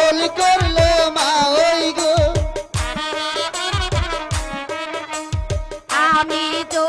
আপন করল মা ওই গো। আমি তো